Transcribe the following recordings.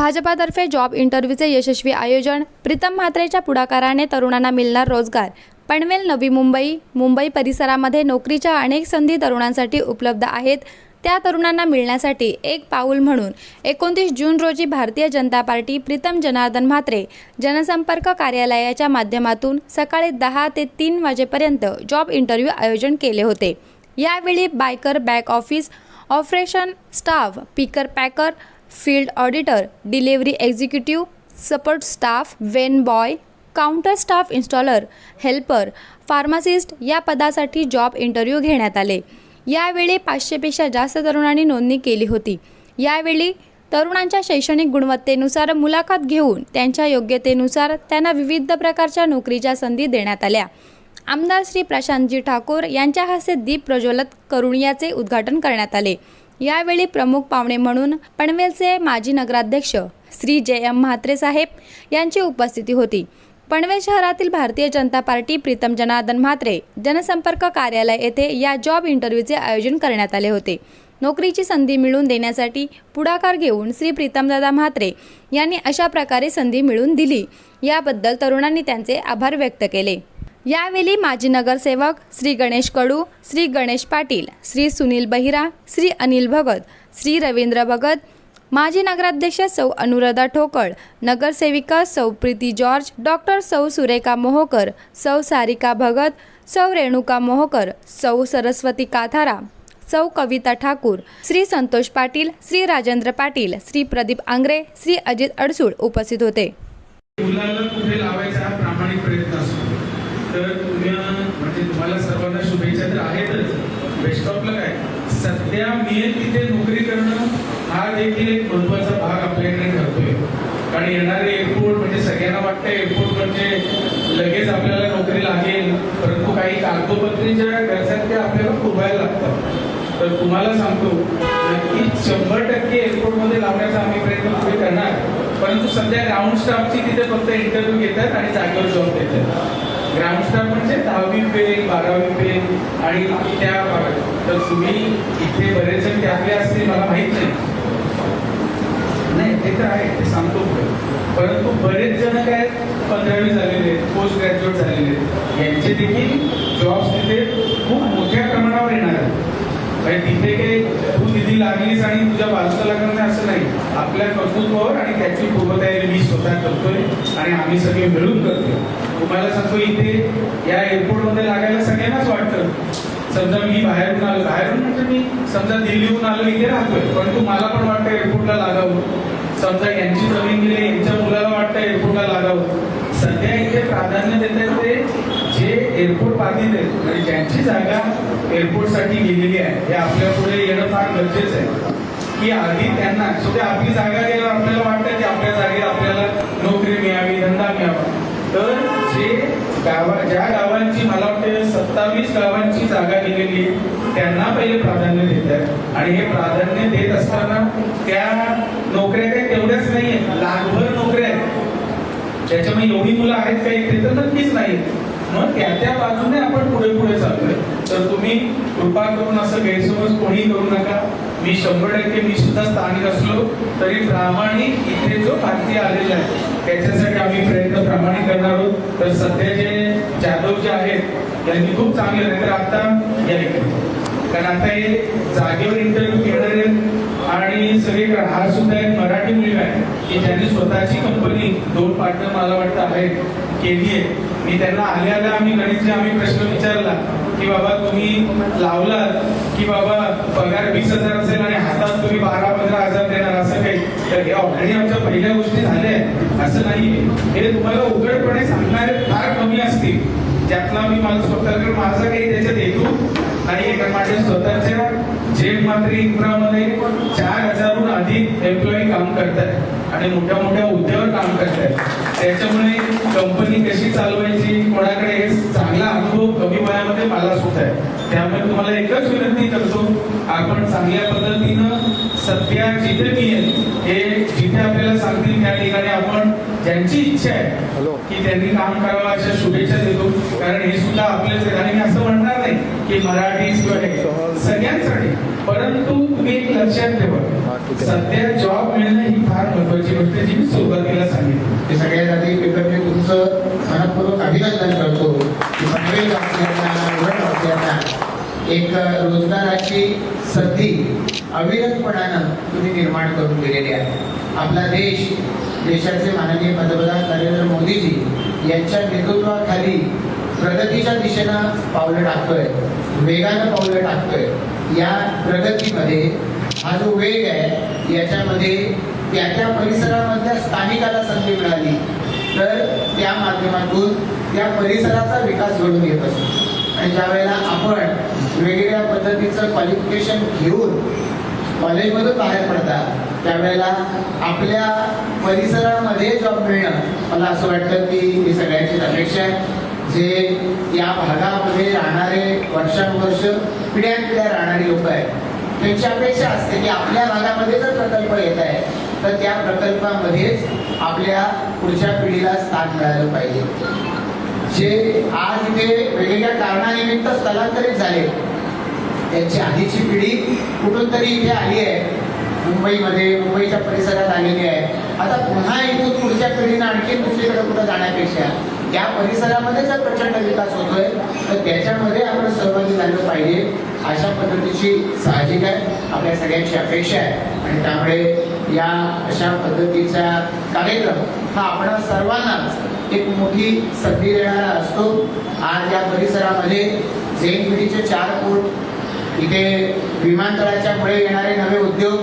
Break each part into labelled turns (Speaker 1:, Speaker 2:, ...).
Speaker 1: भाजपातर्फे जॉब इंटरव्ह्यूचे यशस्वी आयोजन प्रीतम म्हात्रेच्या पुढाकाराने तरुणांना मिळणार रोजगार. पनवेल नवी मुंबई मुंबई परिसरामध्ये नोकरीच्या अनेक संधी तरुणांसाठी उपलब्ध आहेत. त्या तरुणांना मिळण्यासाठी एक पाऊल म्हणून एकोणतीस जून रोजी भारतीय जनता पार्टी प्रीतम जनार्दन म्हात्रे जनसंपर्क कार्यालयाच्या माध्यमातून सकाळी दहा ते तीन वाजेपर्यंत जॉब इंटरव्ह्यू आयोजन केले होते. यावेळी biker back office operation staff picker packer field auditor delivery executive support staff van boy counter staff installer helper pharmacist या पदासाठी जॉब इंटरव्ह्यू घेण्यात आले. यावेळी पाचशेपेक्षा जास्त तरुणांनी नोंदणी केली होती. यावेळी तरुणांच्या शैक्षणिक गुणवत्तेनुसार मुलाखत घेऊन त्यांच्या योग्यतेनुसार त्यांना विविध प्रकारच्या नोकरीच्या संधी देण्यात आल्या. आमदार श्री प्रशांतजी ठाकूर यांच्या हस्ते दीप प्रज्वलित करून याचे उद्घाटन करण्यात आले. यावेळी प्रमुख पाहुणे म्हणून पनवेलचे माजी नगराध्यक्ष श्री जे एम म्हात्रे साहेब यांची उपस्थिती होती. पनवेल शहरातील भारतीय जनता पार्टी प्रीतम जनार्दन म्हात्रे जनसंपर्क कार्यालय येथे या जॉब इंटरव्ह्यूचे आयोजन करण्यात आले होते. नोकरीची संधी मिळवून देण्यासाठी पुढाकार घेऊन श्री प्रीतमदादा म्हात्रे यांनी अशा प्रकारे संधी मिळवून दिली. याबद्दल तरुणांनी त्यांचे आभार व्यक्त केले. यावेळी माजी नगरसेवक श्री गणेश कडू श्री गणेश पाटील श्री सुनील बहिरा श्री अनिल भगत श्री रवींद्र भगत माजी नगराध्यक्ष सौ अनुराधा ठोकळ नगरसेविका सौ प्रीती जॉर्ज डॉक्टर सौ सुरेखा मोहोकर सौ सारिका भगत सौ रेणुका मोहोकर सौ सरस्वती काथारा सौ कविता ठाकूर श्री संतोष पाटील श्री राजेंद्र पाटील श्री प्रदीप आंग्रे श्री अजित अडसूळ उपस्थित होते
Speaker 2: मुलांना कुठे लावायचा हा प्रामाणिक प्रयत्न असतो तर तुम्ही म्हणजे तुम्हाला सर्वांना शुभेच्छा तर आहेतच बेस्ट ऑफला काय सध्या मिळेल तिथे नोकरी करणं हा देखील एक महत्त्वाचा भाग आपल्याकडे ठरतोय. कारण येणारे एअरपोर्ट म्हणजे सगळ्यांना वाटतं एअरपोर्ट म्हणजे लगेच आपल्याला नोकरी लागेल. परंतु काही कागदोपत्री ज्या गरजा त्या आपल्याला पुरवायला लागतात. तर तुम्हाला सांगतो नक्कीच शंभर टक्के एअरपोर्टमध्ये लावण्याचा आम्ही प्रयत्न पुढे करणार. परंतु सध्या ग्राउंड स्टाफची तिथे फक्त इंटरव्ह्यू घेतात आणि जागेवर जॉब देतात. ग्राउंड म्हणजे दहावी फेल बारावी फेल आणि त्या भागात. तर तुम्ही इथे बरेच जण त्यातले असतील मला माहीत नाही. नाही ते तर आहे ते सांगतो परंतु बरेच जण काय पंधरावी झालेले आहेत पोस्ट ग्रॅज्युएट झालेले आहेत. यांचे देखील जॉब्स तिथे खूप मोठ्या प्रमाणावर येणार आहेत. म्हणजे तिथे काही तू निधी लागलीस आणि तुझ्या बाजूला लागणार नाही असं नाही. आपल्या कर्तृत्वावर आणि त्याची पूर्वतयारी मी स्वतः करतोय आणि आम्ही सगळे मिळून करतोय. तुम्हाला सांगतो इथे या एअरपोर्टमध्ये लागायला सगळ्यांनाच वाटतं. समजा मी बाहेरून आलो बाहेरून म्हणजे मी समजा दिल्लीहून आलो इथे राहतोय. परंतु मला पण वाटतं एअरपोर्टला लागावं. समजा यांची जमीन गेली यांच्या मुलाला वाटतं एअरपोर्टला लागावं. सध्या इथे प्राधान्य देतात ते जे एअरपोर्ट बाधित आहेत. म्हणजे ज्यांची जागा एअरपोर्टसाठी गेलेली आहे हे आपल्या पुढे येणं फार गरजेचं आहे. की आधी त्यांना सुद्धा आपली जागा गेल्यावर आपल्याला वाटतं की आपल्या जागेवर आपल्याला नोकरी मिळावी धंदा मिळावा. तर जे गावा ज्या गावांची मला वाटते सत्तावीस गावांची जागा गेलेली आहे, त्यांना पहिले प्राधान्य देत आहे आणि हे प्राधान्य देत असताना त्या नोकऱ्या काही तेवढ्याच नाहीये लाखभर नोकऱ्या आहेत. त्याच्यामुळे एवढी मुलं आहेत का इथे तर नक्कीच नाही. मग त्या त्या बाजूने आपण पुढे पुढे चाललोय. तर तुम्ही कृपा करून असं गैरसमज कोणी करू नका. मी शंभर टक्के मी सुद्धा स्थानिक असलो तरी प्रामाणिक इथे जो भारतीय आलेला आहे त्याच्यासाठी आम्ही प्रयत्न प्रामाणिक करणार आहोत. तर सध्या जे जाधव जे आहेत त्यांनी खूप चांगले नाही तर आता या कारण आता हे जागेवर इंटरव्ह्यू घेणारे आणि सगळे हा सुद्धा एक मराठी मुलगा आहे की ज्यांनी स्वतःची कंपनी दोन पार्टनर मला वाटतं आहेत केली आहे मी त्यांना आल्या आल्या आम्ही गणितचे आम्ही प्रश्न विचारला. की बाबा तुम्ही लावलात की बाबा पगार वीस हजार असेल आणि हातात तुम्ही बारा पंधरा हजार देणार असं काही तर हे ऑलरेडी आमच्या पहिल्या गोष्टी झाल्या असं नाही हे तुम्हाला उघडपणे सांगणारे फार कमी असतील. त्यातला मी माझं स्वतः माझा काही त्याच्यात हेतू आणि एका माझ्या स्वतःच्या जेम मात्र इन्फ्रामध्ये चार हजारहून अधिक एम्प्लॉई काम करतात आणि मोठ्या मोठ्या हुद्द्यावर काम करतात त्याच्यामुळे कंपनी कशी चालवायची कोणाकडे हे चांगला अनुभव कमी वयामध्ये मला सुद्धा आहे. त्यामुळे तुम्हाला एकच विनंती करतो आपण चांगल्या पद्धतीनं सध्या जिथे मी आहे हे जिथे आपल्याला सांगतील त्या ठिकाणी आपण ज्यांची इच्छा आहे की त्यांनी काम करावं अशा शुभेच्छा देतो. कारण हे सुद्धा आपल्याच आहेत आणि मी असं म्हणणार नाही की मराठी किंवा सगळ्यांसाठी. परंतु तुम्ही एक लक्षात ठेवा. सध्या जॉब मिळणं ही गोष्ट जी मी सुरुवातीला सांगितली.
Speaker 3: ते सगळ्यात आधी पेपरने तुमचं मनपूर्वक अभिनंदन करतो. की पनवेल एक रोजगाराची संधी अविरतपणानं तुम्ही निर्माण करून दिलेली आहे. आपला देश देशाचे माननीय पंतप्रधान नरेंद्र मोदीजी यांच्या नेतृत्वाखाली प्रगतीच्या दिशेनं पावलं टाकतोय वेगानं पावलं टाकतोय. या प्रगतीमध्ये हा जो वेग आहे याच्यामध्ये त्या त्या परिसरामधल्या स्थानिकाला संधी मिळाली. तर त्या माध्यमातून त्या परिसराचा विकास घडून येत असतो. आणि ज्या वेळेला आपण वेगवेगळ्या पद्धतीचं क्वालिफिकेशन घेऊन कॉलेजमधून बाहेर पडतात त्यावेळेला आपल्या परिसरामध्ये जॉब मिळणं मला असं वाटतं की ही सगळ्यांचीच अपेक्षा आहे. जे या भागामध्ये राहणारे वर्षानुवर्ष पिढ्यानपिढ्या राहणारी लोक आहेत त्यांची अपेक्षा असते की आपल्या भागामध्ये जर प्रकल्प येत आहे तर त्या प्रकल्पामध्येच आपल्या पुढच्या पिढीला स्थान मिळालं पाहिजे. जे आज इथे वेगवेगळ्या कारणानिमित्त स्थलांतरित झाले त्यांची आधीची पिढी कुठून तरी इथे आली आहे. मुंबईमध्ये मुंबईच्या परिसरात आलेली आहे. आता पुन्हा इथून पुढच्या पिढीनं आणखी दुसरीकडे कुठं जाण्यापेक्षा त्या परिसरामध्ये जर प्रचंड विकास होतोय तर त्याच्यामध्ये आपण सहभागी झालं पाहिजे. अशा पद्धतीची साहजिक आहे. आपल्या सगळ्यांची अपेक्षा आहे. आणि त्यामुळे या अशा पद्धतीचा कार्यक्रम हा आपण सर्वांनाच एक मोठी संधी देणारा असतो. आज या परिसरामध्ये जैन पिढीचे चार कोट इथे विमानतळाच्या पुढे येणारे नवे उद्योग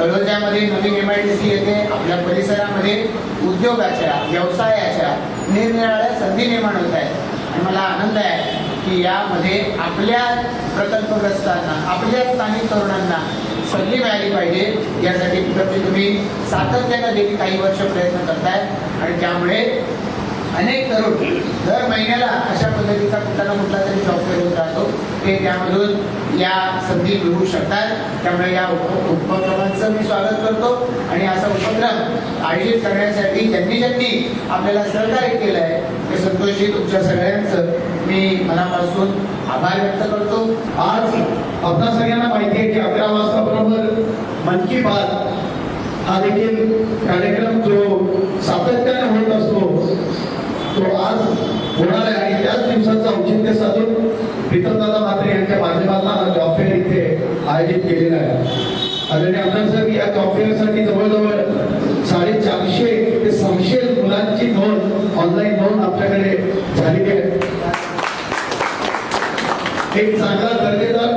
Speaker 3: तळोजामध्ये नवीन एम आय डी सी येते. आपल्या परिसरामध्ये उद्योगाच्या व्यवसायाच्या निरनिराळ्या संधी निर्माण होत आहेत. आणि मला आनंद आहे की यामध्ये आपल्या प्रकल्पग्रस्तांना आपल्या स्थानिक तरुणांना संधी मिळाली पाहिजे. यासाठी तुम्ही सातत्यानं देखील काही वर्ष प्रयत्न करताय. आणि त्यामुळे अनेक तरुण दर महिन्याला अशा पद्धतीचा कुठला ना कुठला तरी जॉब फेअर होत राहतो ते त्यामधून या संधी मिळवू शकतात. त्यामुळे या उप उपक्रमांचं मी स्वागत करतो. आणि असा उपक्रम आयोजित करण्यासाठी ज्यांनी ज्यांनी आपल्याला सहकार्य केलं आहे ते संतोषजी तुमच्या सगळ्यांचं मी मनापासून आभार व्यक्त करतो.
Speaker 4: आज आपल्या सगळ्यांना माहिती आहे की अकरा वाजता बरोबर मन की बात हा देखील कार्यक्रम जो सातत्याने होत असतो तो आज होणार आहे. आणि त्याच दिवसाचं औचित्य साधून प्रीतमदादा म्हात्रे यांच्या माध्यमातून हा जॉब फेअर इथे आयोजित केलेला आहे. आदरणीय आमदार साहेब या जॉब फेअरसाठी जवळजवळ साडेचारशे ते सहाशे मुलांची नोंद ऑनलाईन नोंद आपल्याकडे झालेली आहे. एक चांगला दर्जेदार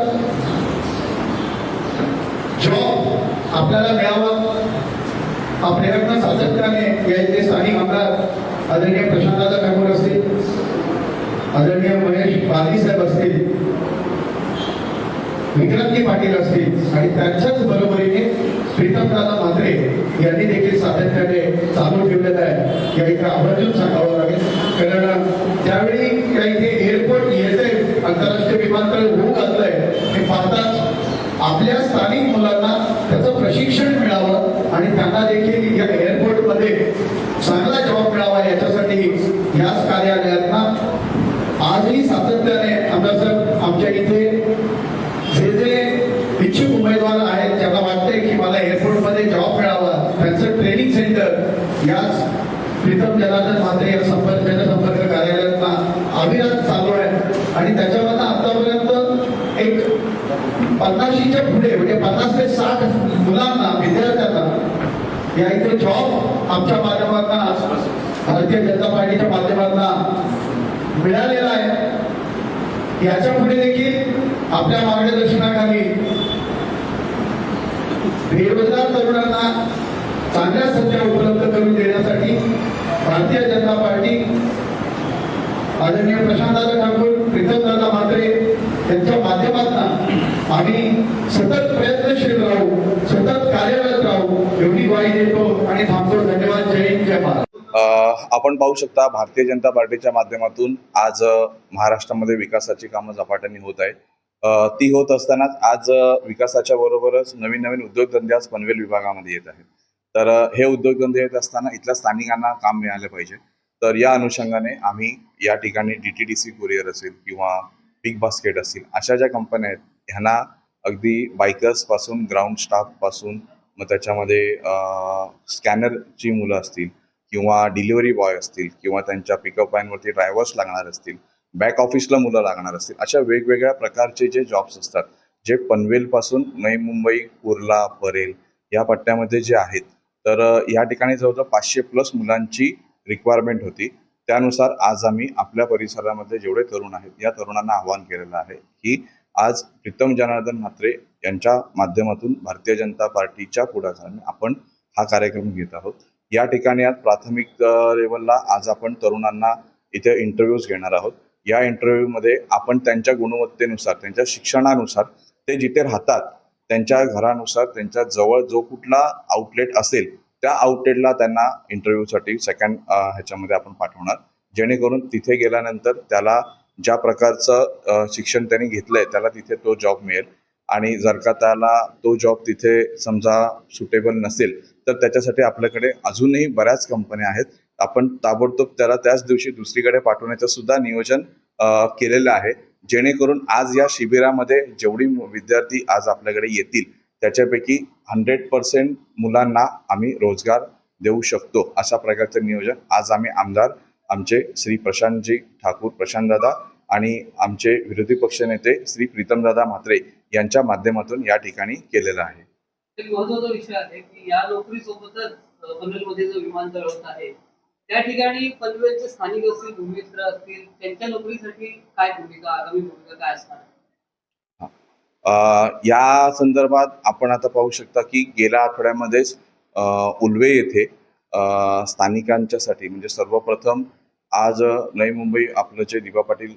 Speaker 4: जॉब आपल्याला मिळावा. हा प्रयत्न सातत्याने यायचे स्थानिक आमदार आदरणीय प्रशांतदादा ठाकूर असतील आदरणीय महेश बाली साहेब असतील विक्रांती पाटील असतील आणि त्यांच्याच बरोबरीने प्रीतमदादा म्हात्रे यांनी देखील सातत्याने चालू ठेवलेलं आहे. या इथे आवर्जून सांगावं लागेल. कारण त्यावेळी या इथे एअरपोर्ट येते आंतरराष्ट्रीय विमानतळ होऊ घातलंय हे पाहताच आपल्या स्थानिक मुलांना त्याचं प्रशिक्षण मिळावं आणि त्यांना देखील या एअरपोर्टमध्ये चांगला जॉब याच्यासाठी याच कार्यालयातना आजही सातत्याने आमदार साहेब आमच्या इथे जे जे इच्छुक उमेदवार आहेत ज्यांना वाटते की मला एअरपोर्टमध्ये जॉब मिळावा त्यांचं ट्रेनिंग सेंटर याच प्रीतम जनार्दन म्हात्रे या संपर्क जनसंपर्क कार्यालयात अभिरात चालू आहे. आणि त्याच्यामधनं आतापर्यंत एक पन्नाशीच्या पुढे म्हणजे पन्नास ते साठ मुलांना विद्यार्थ्यांना या इथे जॉब आमच्या माध्यमातून भारतीय जनता पार्टीच्या माध्यमातून मिळालेला आहे. याच्यापुढे देखील आपल्या मार्गदर्शनाखाली बेरोजगार तरुणांना चांगल्या संधी उपलब्ध करून देण्यासाठी भारतीय जनता पार्टी आदरणीय प्रशांतदादा ठाकूर प्रीतमदादा म्हात्रे यांच्या माध्यमातून आम्ही सतत प्रयत्नशील राहू सतत कार्यरत राहू एवढी ग्वाही देतो आणि थांबतो. धन्यवाद. जय हिंद जय महाराज
Speaker 5: आपण पाहू शकता भारतीय जनता पार्टीच्या माध्यमातून आज महाराष्ट्रामध्ये विकासाची कामं झपाट्याने होत आहेत. ती होत असतानाच आज विकासाच्या बरोबरच नवीन नवीन उद्योगधंदे आज पनवेल विभागामध्ये येत आहेत. तर हे उद्योगधंदे येत असताना इथल्या स्थानिकांना काम मिळाले पाहिजे. तर या अनुषंगाने आम्ही या ठिकाणी D T D C courier असेल किंवा बिग बास्केट असतील अशा ज्या कंपन्या आहेत ह्यांना अगदी बायकर्सपासून ग्राउंड स्टाफपासून मग त्याच्यामध्ये स्कॅनरची मुलं असतील किंवा डिलिव्हरी बॉय असतील किंवा त्यांच्या पिकअप वॅनवरती ड्रायव्हर्स लागणार असतील बॅक ऑफिसला मुलं लागणार असतील अशा वेगवेगळ्या प्रकारचे जे जॉब्स असतात जे पनवेलपासून नवी मुंबई कुर्ला परेल या पट्ट्यामध्ये जे आहेत तर या ठिकाणी जवळजवळ पाचशे प्लस मुलांची रिक्वायरमेंट होती. त्यानुसार आज आम्ही आपल्या परिसरामध्ये जेवढे तरुण आहेत या तरुणांना आवाहन केलेलं आहे की आज प्रीतम जनार्दन म्हात्रे यांच्या माध्यमातून भारतीय जनता पार्टीच्या पुढाकाराने आपण हा कार्यक्रम घेत आहोत. या ठिकाणी आज प्राथमिक लेवलला आज आपण तरुणांना इथे इंटरव्ह्यूज घेणार आहोत. या इंटरव्ह्यूमध्ये आपण त्यांच्या गुणवत्तेनुसार त्यांच्या शिक्षणानुसार ते जिथे राहतात त्यांच्या घरानुसार त्यांच्या जवळ जो कुठला आउटलेट असेल त्या आउटलेटला त्यांना इंटरव्ह्यूसाठी सेकंड ह्याच्यामध्ये आपण पाठवणार. जेणेकरून तिथे गेल्यानंतर त्याला ज्या प्रकारचं शिक्षण त्यांनी घेतलंय त्याला तिथे तो जॉब मिळेल. आणि जर का त्याला तो जॉब तिथे समजा सुटेबल नसेल तर त्याच्यासाठी आपल्याकडे अजूनही बऱ्याच कंपन्या आहेत. आपण ताबडतोब त्याला त्याच दिवशी दुसरीकडे पाठवण्याचं सुद्धा नियोजन केलेलं आहे. जेणेकरून आज या शिबिरामध्ये जेवढी विद्यार्थी आज आपल्याकडे येतील त्याच्यापैकी हंड्रेड पर्सेंट मुलांना आम्ही रोजगार देऊ शकतो. अशा प्रकारचं नियोजन आज आम्ही आमदार आमचे श्री प्रशांतजी ठाकूर प्रशांतदादा आणि आमचे विरोधी पक्षनेते श्री प्रीतमदादा म्हात्रे यांच्या माध्यमातून या ठिकाणी केलेलं आहे.
Speaker 6: एक महत्त्वाचा विषय आहे की या नोकरीसोबतच अ, पनवेलमध्ये जो विमानतळ होत आहे त्या ठिकाणी पनवेलचे स्थानिक असतील भूमित्र असतील त्यांच्या नोकरीसाठी काय भूमिका आगामी भूमिका काय असणार आहे?
Speaker 5: या संदर्भात आपण आता पाहू शकता की गेल्या आठवड्यामध्येच अ, उल्वे येथे स्थानिकांच्यासाठी म्हणजे सर्वप्रथम आज नवी मुंबई आपलं जे दिबा पाटील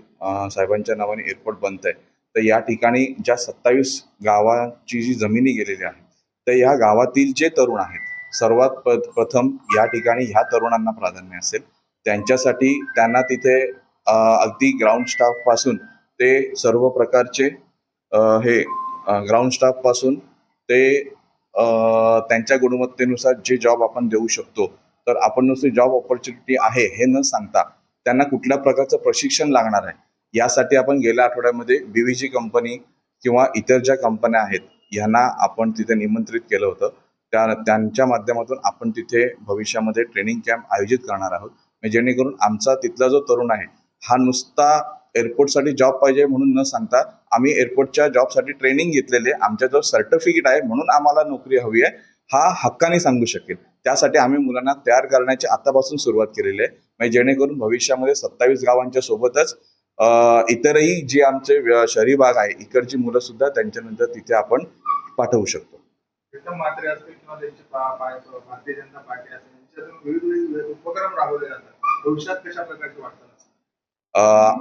Speaker 5: साहेबांच्या नावाने एअरपोर्ट बनत आहे तर या ठिकाणी ज्या सत्तावीस गावाची जी जमिनी गेलेली आहे तर या गावातील जे तरुण आहेत सर्वात प प्रथम या ठिकाणी ह्या तरुणांना प्राधान्य असेल. त्यांच्यासाठी त्यांना तिथे अगदी ग्राउंड स्टाफपासून ते सर्व प्रकारचे हे ग्राउंड स्टाफपासून ते त्यांच्या गुणवत्तेनुसार जे जॉब आपण देऊ शकतो तर आपण नुसती जॉब ऑपॉर्च्युनिटी आहे हे न सांगता त्यांना कुठल्या प्रकारचं प्रशिक्षण लागणार आहे यासाठी आपण गेल्या आठवड्यामध्ये बीव्हीजी कंपनी किंवा इतर ज्या कंपन्या आहेत यांना आपण तिथे निमंत्रित केलं होतं. त्या त्यांच्या माध्यमातून आपण तिथे भविष्यामध्ये ट्रेनिंग कॅम्प आयोजित करणार आहोत. म्हणजे जेणेकरून आमचा तिथला जो तरुण आहे हा नुसता एअरपोर्टसाठी जॉब पाहिजे म्हणून न सांगता आम्ही एअरपोर्टच्या जॉबसाठी ट्रेनिंग घेतलेली आहे. जो सर्टिफिकेट आहे म्हणून आम्हाला नोकरी हवी आहे. हा हक्काने सांगू शकेल. त्यासाठी आम्ही मुलांना तयार करण्याची आतापासून सुरुवात केलेली आहे. म्हणजे जेणेकरून भविष्यामध्ये सत्तावीस गावांच्या सोबतच इतरही जे आमचे शहरी भाग आहे इकडची मुलं सुद्धा त्यांच्यानंतर तिथे आपण पाठवू शकतो.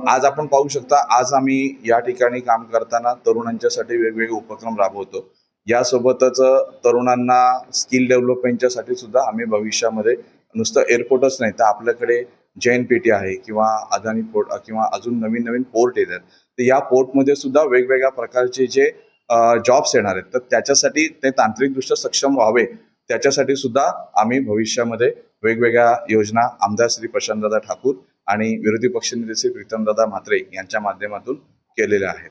Speaker 5: आज आपण पाहू शकता आज आम्ही या ठिकाणी काम करताना तरुणांच्यासाठी वेगवेगळे उपक्रम राबवतो. यासोबतच तरुणांना स्किल डेव्हलपमेंटच्यासाठी सुद्धा आम्ही भविष्यामध्ये नुसतं एअरपोर्टच नाही तर आपल्याकडे जैन पेटी आहे किंवा अदानी पोर्ट किंवा अजून नवीन नवीन पोर्ट येतात तर या पोर्टमध्ये सुद्धा वेगवेगळ्या प्रकारचे जे जॉब्स येणार आहेत तर त्याच्यासाठी ते तांत्रिकदृष्ट्या सक्षम व्हावे त्याच्यासाठी सुद्धा आम्ही भविष्यामध्ये वेगवेगळ्या योजना आमदार श्री प्रशांतदादा ठाकूर आणि विरोधी पक्षनेते श्री प्रीतमदादा म्हात्रे यांच्या माध्यमातून केलेल्या आहेत.